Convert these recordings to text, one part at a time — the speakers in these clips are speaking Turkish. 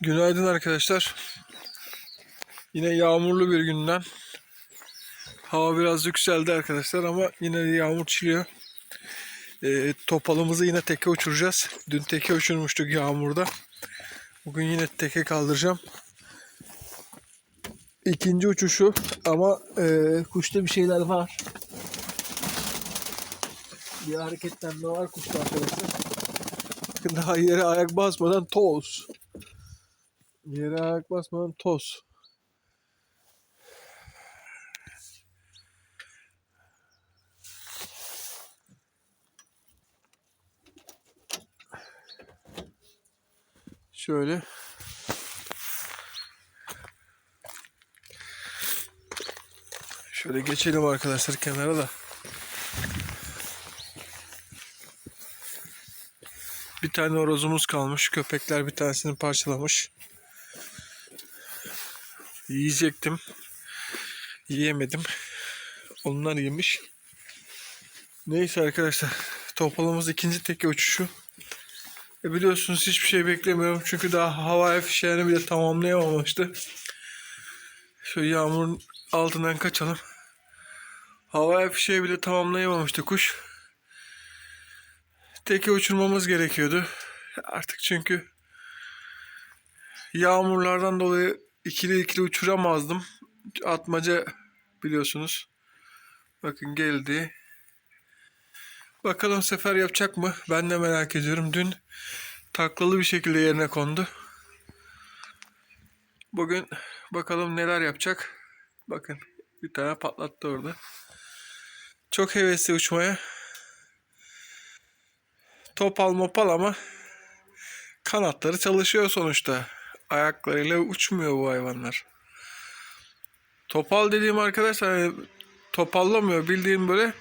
Günaydın arkadaşlar. Yine yağmurlu bir günden. Hava biraz yükseldi arkadaşlar ama yine yağmur çiliyor. Ee, topalımızı yine teke uçuracağız. Dün teke uçurmuştuk yağmurda. Bugün yine teke kaldıracağım. İkinci uçuşu ama e, kuşta bir şeyler var. Bir hareketlenme var kuşta arkadaşlar. Daha yere ayak basmadan toz. Yere ayak basmadan toz. Şöyle. Şöyle geçelim arkadaşlar kenara da. Bir tane horozumuz kalmış. Köpekler bir tanesini parçalamış. Yiyecektim. Yiyemedim. Onlar yemiş. Neyse arkadaşlar. Topalımız ikinci teke uçuşu. E biliyorsunuz hiçbir şey beklemiyorum. Çünkü daha hava fişeğini bile tamamlayamamıştı. Şöyle yağmurun altından kaçalım. Hava fişeği bile tamamlayamamıştı kuş. Teke uçurmamız gerekiyordu. Artık çünkü yağmurlardan dolayı ikili ikili uçuramazdım. Atmaca biliyorsunuz. Bakın geldi. Bakalım sefer yapacak mı? Ben de merak ediyorum. Dün taklalı bir şekilde yerine kondu. Bugün bakalım neler yapacak. Bakın bir tane patlattı orada. Çok hevesli uçmaya. Topal mopal ama kanatları çalışıyor sonuçta. Ayaklarıyla uçmuyor bu hayvanlar. Topal dediğim arkadaşlar hani topallamıyor. Bildiğim böyle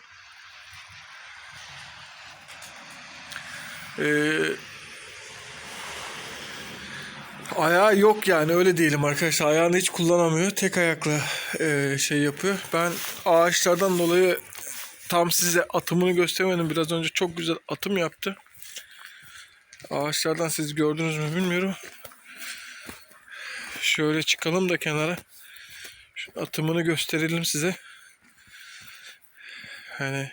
Ee, ayağı yok yani öyle diyelim arkadaşlar. Ayağını hiç kullanamıyor. Tek ayakla e, şey yapıyor. Ben ağaçlardan dolayı tam size atımını göstermedim. Biraz önce çok güzel atım yaptı. Ağaçlardan siz gördünüz mü bilmiyorum. Şöyle çıkalım da kenara. Şu atımını gösterelim size. Hani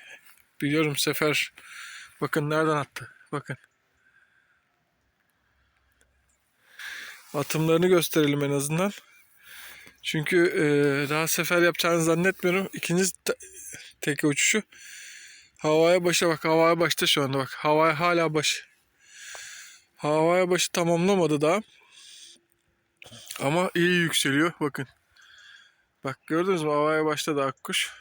biliyorum sefer bakın nereden attı. Bakın. Atımlarını gösterelim en azından. Çünkü e, daha sefer yapacağını zannetmiyorum. İkinci te- teke uçuşu. Havaya başa bak. Havaya başta şu anda bak. Havaya hala baş. Havaya başı tamamlamadı daha. Ama iyi yükseliyor. Bakın. Bak gördünüz mü? Havaya başladı akkuş.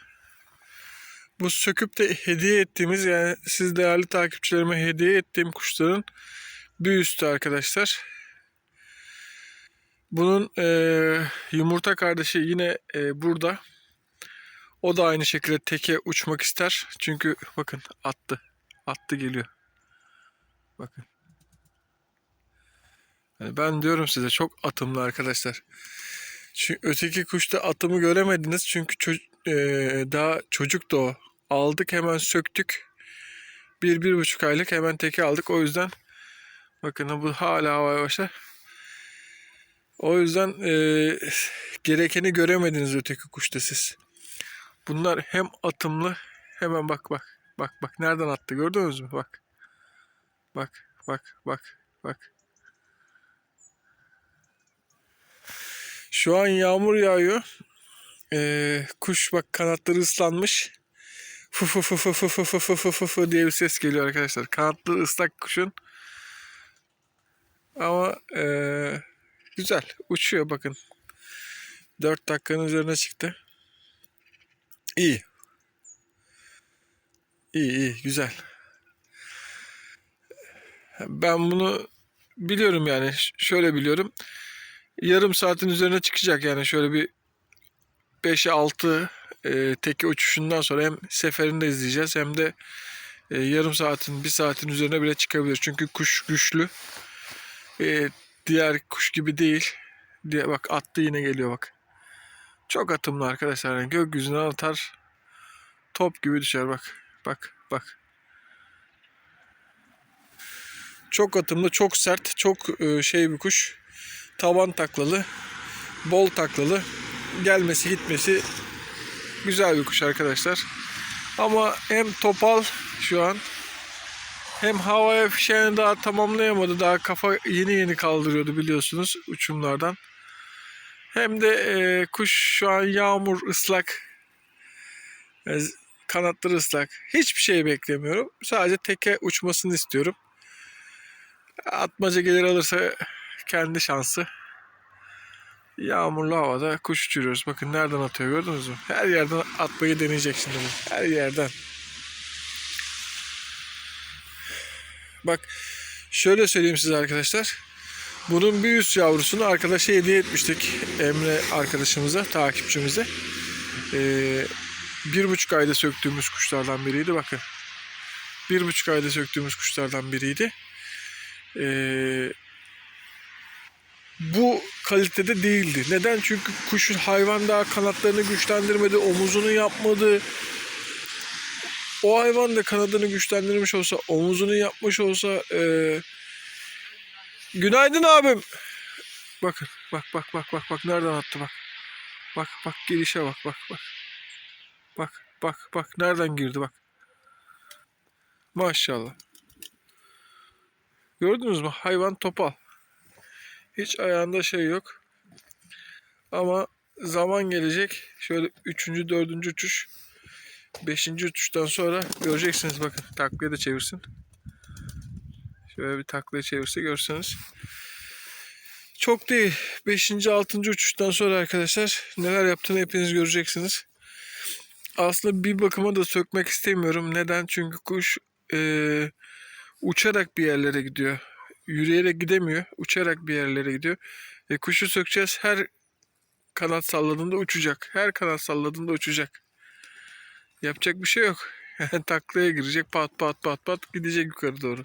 Bu söküp de hediye ettiğimiz yani siz değerli takipçilerime hediye ettiğim kuşların bir üstü arkadaşlar. Bunun eee, yumurta kardeşi yine eee, burada. O da aynı şekilde teke uçmak ister. Çünkü bakın attı. Attı geliyor. Bakın. Yani ben diyorum size çok atımlı arkadaşlar. Çünkü öteki kuşta atımı göremediniz. Çünkü ço- eee, daha çocuk da o. Aldık hemen söktük. Bir, bir buçuk aylık hemen teke aldık. O yüzden bakın bu hala havaya başlar. O yüzden eee, gerekeni göremediniz öteki kuşta siz. Bunlar hem atımlı hemen bak bak. Bak bak nereden attı gördünüz mü? Bak. Bak bak bak bak. Şu an yağmur yağıyor. Eee, kuş bak kanatları ıslanmış. Fı fı fı fı fı fı fı fı fı fı fı diye bir ses geliyor arkadaşlar. Kanatlı ıslak kuşun. Ama eee, güzel. Uçuyor bakın. 4 dakikanın üzerine çıktı. İyi. İyi iyi güzel. Ben bunu biliyorum yani. Şöyle biliyorum. Yarım saatin üzerine çıkacak yani şöyle bir 5'e 6 e, teke uçuşundan sonra hem seferinde izleyeceğiz hem de e, yarım saatin bir saatin üzerine bile çıkabilir. Çünkü kuş güçlü. E, diğer kuş gibi değil. Diye bak attı yine geliyor bak. Çok atımlı arkadaşlar. Yani gökyüzüne atar. Top gibi düşer bak. Bak bak. Çok atımlı, çok sert, çok e, şey bir kuş. Tavan taklalı, bol taklalı. Gelmesi gitmesi güzel bir kuş arkadaşlar. Ama hem topal şu an hem havaya fişeğini daha tamamlayamadı. Daha kafa yeni yeni kaldırıyordu biliyorsunuz uçumlardan. Hem de e, kuş şu an yağmur ıslak. E, kanatları ıslak. Hiçbir şey beklemiyorum. Sadece teke uçmasını istiyorum. Atmaca gelir alırsa kendi şansı. Yağmurlu havada kuş uçuruyoruz. Bakın nereden atıyor gördünüz mü? Her yerden atmayı deneyecek şimdi bu. Her yerden. Bak şöyle söyleyeyim size arkadaşlar. Bunun bir üst yavrusunu arkadaşa hediye etmiştik. Emre arkadaşımıza, takipçimize. Ee, bir buçuk ayda söktüğümüz kuşlardan biriydi. Bakın. Bir buçuk ayda söktüğümüz kuşlardan biriydi. Ee, bu kalitede değildi. Neden? Çünkü kuşun hayvan daha kanatlarını güçlendirmedi, omuzunu yapmadı. O hayvan da kanadını güçlendirmiş olsa, omuzunu yapmış olsa e, Günaydın abim. Bakın bak bak bak bak bak nereden attı bak. Bak bak girişe bak bak bak. Bak bak bak nereden girdi bak. Maşallah. Gördünüz mü? Hayvan topal. Hiç ayağında şey yok. Ama zaman gelecek. Şöyle üçüncü, dördüncü uçuş. Beşinci uçuştan sonra göreceksiniz bakın. Taklaya da çevirsin. Şöyle bir taklaya çevirse görseniz. Çok değil. 5. 6. uçuştan sonra arkadaşlar neler yaptığını hepiniz göreceksiniz. Aslında bir bakıma da sökmek istemiyorum. Neden? Çünkü kuş eee, uçarak bir yerlere gidiyor. Yürüyerek gidemiyor. Uçarak bir yerlere gidiyor. E, kuşu sökeceğiz. Her kanat salladığında uçacak. Her kanat salladığında uçacak. Yapacak bir şey yok. Taklaya girecek. Pat pat pat pat gidecek yukarı doğru.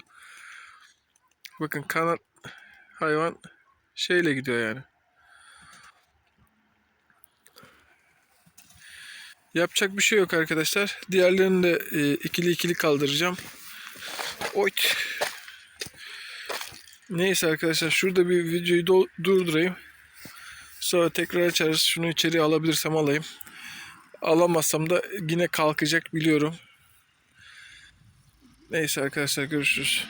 Bakın kanat hayvan şeyle gidiyor yani. Yapacak bir şey yok arkadaşlar. Diğerlerini de e, ikili ikili kaldıracağım. Oyt. Neyse arkadaşlar şurada bir videoyu durdurayım. Sonra tekrar açarız. Şunu içeri alabilirsem alayım. Alamazsam da yine kalkacak biliyorum. Neyse arkadaşlar görüşürüz.